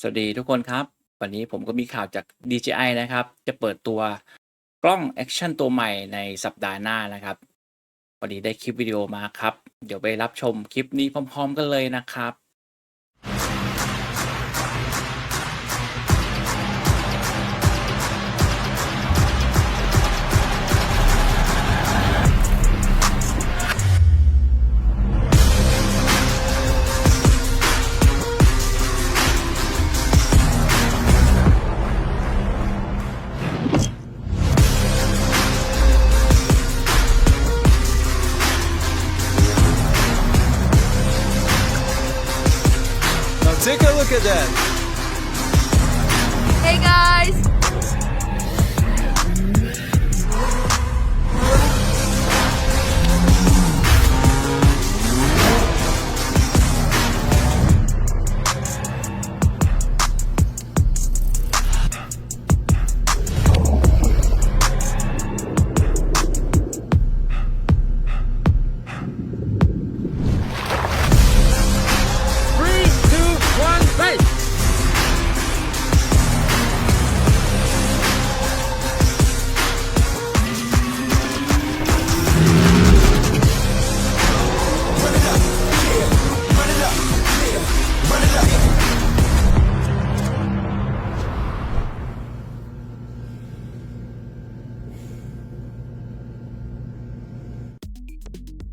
สวัสดีทุกคนครับ วันนี้ผมก็มีข่าวจาก DJI นะครับ จะเปิดตัวกล้องแอคชั่นตัวใหม่ในสัปดาห์หน้านะครับวันนี้ได้คลิปวิดีโอมาครับ เดี๋ยวไปรับชมคลิปนี้พร้อม ๆ กันเลยนะครับ take a look at that. Hey guys!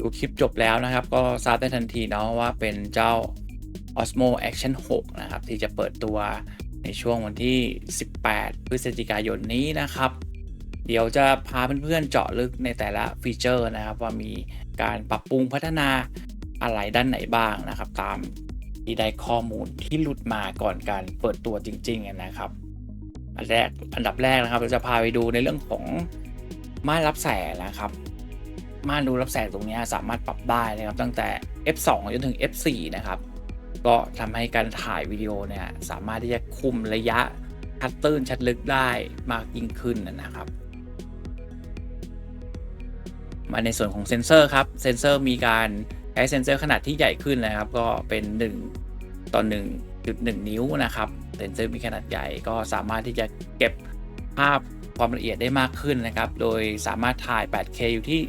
ดูคลิปจบแล้วนะครับ ก็ทราบได้ทันทีเนาะว่าเป็นเจ้า Osmo Action 6 นะครับ ที่จะเปิดตัวในช่วงวันที่ 18 พฤศจิกายนนี้นะครับ เดี๋ยวจะพาเพื่อนๆเจาะลึกในแต่ละฟีเจอร์นะครับ ว่ามีการปรับปรุงพัฒนาอะไรด้านไหนบ้างนะครับ ตามที่ได้ข้อมูลที่หลุดมาก่อนการเปิดตัวจริงๆนะครับ อันแรกอันดับแรกนะครับเราจะพาไปดูในเรื่องของม่านรับแสงนะครับ ม่านดูรับแสงตรงนี้สามารถปรับได้นะครับตั้งแต่ f2 จนถึง f4 นะครับ ก็ทำให้การถ่ายวิดีโอเนี่ยสามารถที่จะคุมระยะชัดตื้นชัดลึกได้มากยิ่งขึ้นนะครับ มาในส่วนของเซนเซอร์ครับเซนเซอร์มีการใช้เซนเซอร์ขนาดที่ใหญ่ขึ้นนะครับ ก็เป็น 1ต่อ1.1 นิ้วนะครับเซนเซอร์มีขนาดใหญ่ก็สามารถที่จะเก็บภาพความละเอียดได้มากขึ้นนะครับ โดยสามารถถ่าย 8K อยู่ที่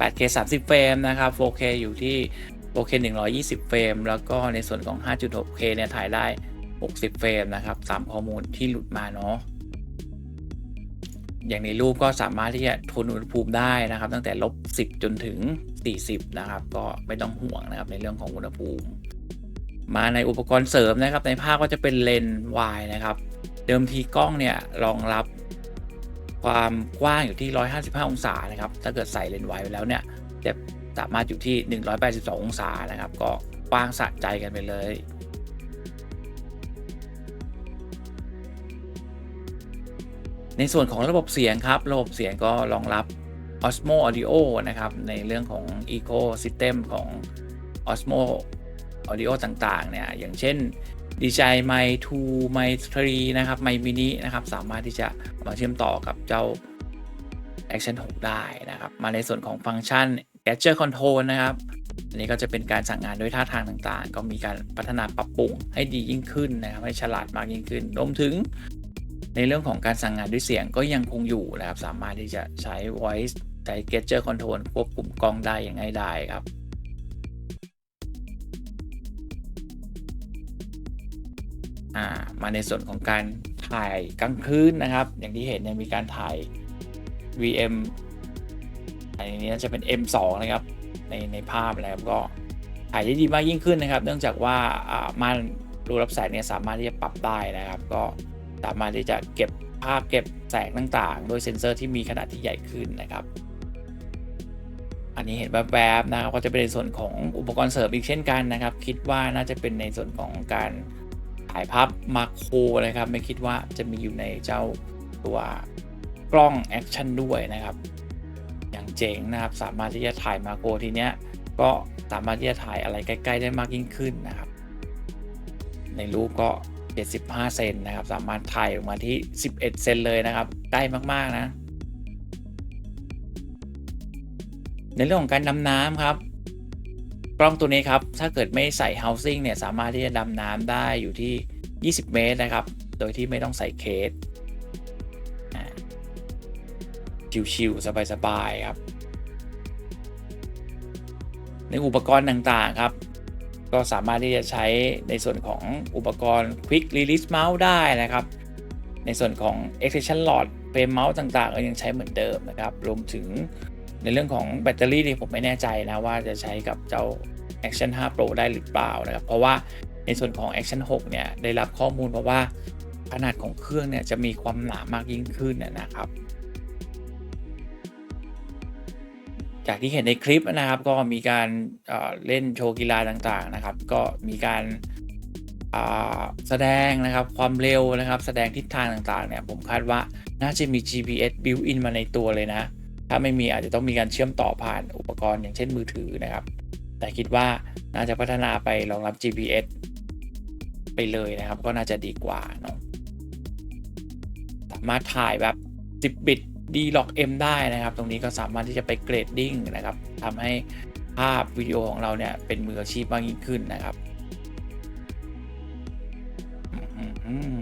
8K 30 เฟรมนะครับ 4K อยู่ที่ 4K 120 เฟรม แล้วก็ในส่วนของ 5.6K เนี่ยถ่ายได้ 60 เฟรมนะครับตามข้อมูลที่หลุดมาเนาะ อย่างในรูปก็สามารถที่จะทนอุณหภูมิได้นะครับ ตั้งแต่ลบ 10 จนถึง 40 นะครับ ก็ไม่ต้องห่วงนะครับในเรื่องของอุณหภูมิ มาในอุปกรณ์เสริมนะครับ ในภาพก็จะเป็นเลนส์วายนะครับ เดิมทีกล้องเนี่ยรองรับ ความกว้างอยู่ที่ 155 องศานะครับ ถ้าเกิดใส่เลนส์วไปแล้วเนี่ยจะสามารถอยู่ที่ 182 องศานะครับ ก็กว้างสะใจกันไปเลยในส่วนของระบบเสียงครับ ระบบเสียงก็รองรับ Osmo Audio นะครับ ในเรื่องของ Ecosystem ของ Osmo Audio ต่าง ๆ เนี่ย อย่างเช่น DJI Mic 2 Mic 3นะครับ Mic Mini นะครับ สามารถที่จะมาเชื่อมต่อกับเจ้า Action 6 ได้นะครับ มาในส่วนของฟังก์ชัน Gesture Control นะครับ อันนี้ก็จะเป็นการสั่งงานด้วยท่าทางต่างๆ ก็มีการพัฒนาปรับปรุงให้ดียิ่งขึ้นนะครับ ให้ฉลาดมากยิ่งขึ้นรวมถึง ในเรื่องของการสั่งงานด้วยเสียงก็ยังคงอยู่นะครับ สามารถที่จะใช้ voice ใช้ gesture control ควบคุมกล้องได้อย่างง่ายดายครับ อ่ามาในส่วนของการถ่ายกลางคืนนะครับ อย่างที่เห็นเนี่ยมีการถ่าย VM อันนี้จะเป็น M2 นะครับในในภาพแล้วก็ถ่ายได้ดีมากยิ่งขึ้นนะครับ เนื่องจากว่าอ่าม่านรูรับแสงเนี่ยสามารถที่จะปรับได้นะครับ ก็สามารถที่จะเก็บภาพเก็บแสงต่างๆ โดยเซ็นเซอร์ที่มีขนาดที่ใหญ่ขึ้นนะครับ อันนี้เห็นแวบๆนะครับก็จะเป็นในส่วนของอุปกรณ์เสริมอีกเช่นกันนะครับ คิดว่าน่าจะเป็นในส่วนของการ ถ่ายภาพมาโครนะครับ ไม่คิดว่าจะมีอยู่ในเจ้าตัวกล้องแอคชั่นด้วยนะครับ อย่างเจ๋งนะครับ สามารถที่จะถ่ายมาโครทีเนี้ยก็สามารถที่จะถ่ายอะไรใกล้ ๆ ได้มากยิ่งขึ้นนะครับ ในรูปก็ 75 เซนนะครับ สามารถถ่ายออกมาที่ 11 เซนเลยนะครับ ใกล้มาก ๆ นะ ในเรื่องของการดำน้ำครับ กล้องตัวนี้ครับ ถ้าเกิดไม่ใส่ housing เนี่ย สามารถที่จะดำน้ำได้อยู่ที่ 20 เมตรนะครับ โดยที่ไม่ต้องใส่เคสชิวๆสบายๆครับ ในอุปกรณ์ต่างๆครับ ก็สามารถที่จะใช้ในส่วนของอุปกรณ์ Quick Release Mouse ได้นะครับ ในส่วนของ Extension Rod เฟรมเมาส์ต่างๆก็ยังใช้เหมือนเดิมนะครับ รวมถึง ในเรื่องของแบตเตอรี่นี่ผมไม่แน่ใจนะว่าจะใช้กับเจ้า Action 5 Pro ได้หรือเปล่านะครับ เพราะว่าในส่วนของ Action 6 เนี่ย ได้รับข้อมูลมาว่าขนาดของเครื่องเนี่ย จะมีความหนามากยิ่งขึ้นนะครับ จากที่เห็นในคลิปนะครับก็มีการเอ่อเล่นโชว์กีฬาต่างๆนะครับ ก็มีการาแสดงนะครับความเร็วนะครับ แสดงทิศทางต่างๆเนี่ยผมคาดว่าน่าจะมี GPS built in มาในตัวเลยนะ ถ้าไม่มีอาจจะต้องมีการเชื่อมต่อผ่านอุปกรณ์อย่างเช่นมือถือนะครับ แต่คิดว่าน่าจะพัฒนาไปรองรับ GPS ไปเลยนะครับ ก็น่าจะดีกว่าเนาะสามารถถ่ายแบบ 10 บิต D log M ได้นะครับ ตรงนี้ก็สามารถที่จะไปเกรดดิ้งนะครับทำให้ภาพวิดีโอของเราเนี่ยเป็นมืออาชีพมากยิ่งขึ้นนะครับม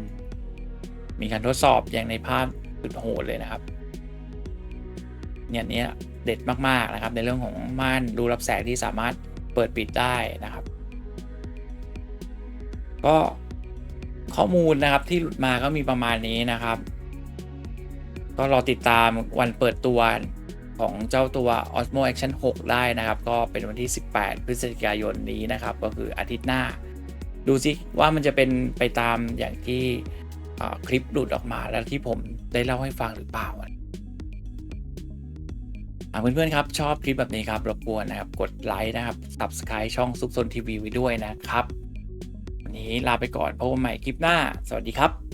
มีการทดสอบอย่างในภาพสุดโหดเลยนะครับ เนี่ยนี้เด็ดมากๆนะครับ ในเรื่องของม่านดูรับแสงที่สามารถเปิดปิดได้นะครับ ก็ข้อมูลนะครับที่หลุดมาก็มีประมาณนี้นะครับ ก็รอติดตามวันเปิดตัวของเจ้าตัว Osmo Action 6 ได้นะครับ ก็เป็นวันที่ 18 พฤศจิกายนนี้นะครับ ก็คืออาทิตย์หน้า ดูสิว่ามันจะเป็นไปตามอย่างที่คลิปหลุดออกมาแล้วที่ผมได้เล่าให้ฟังหรือเปล่า เพื่อนๆครับชอบคลิปแบบนี้ครับรบกวนนะครับกดไลค์นะครับ Subscribe ช่องซุปซนทีวีไว้ด้วยนะครับ วันนี้ลาไปก่อนพบกันใหม่คลิปหน้า สวัสดีครับ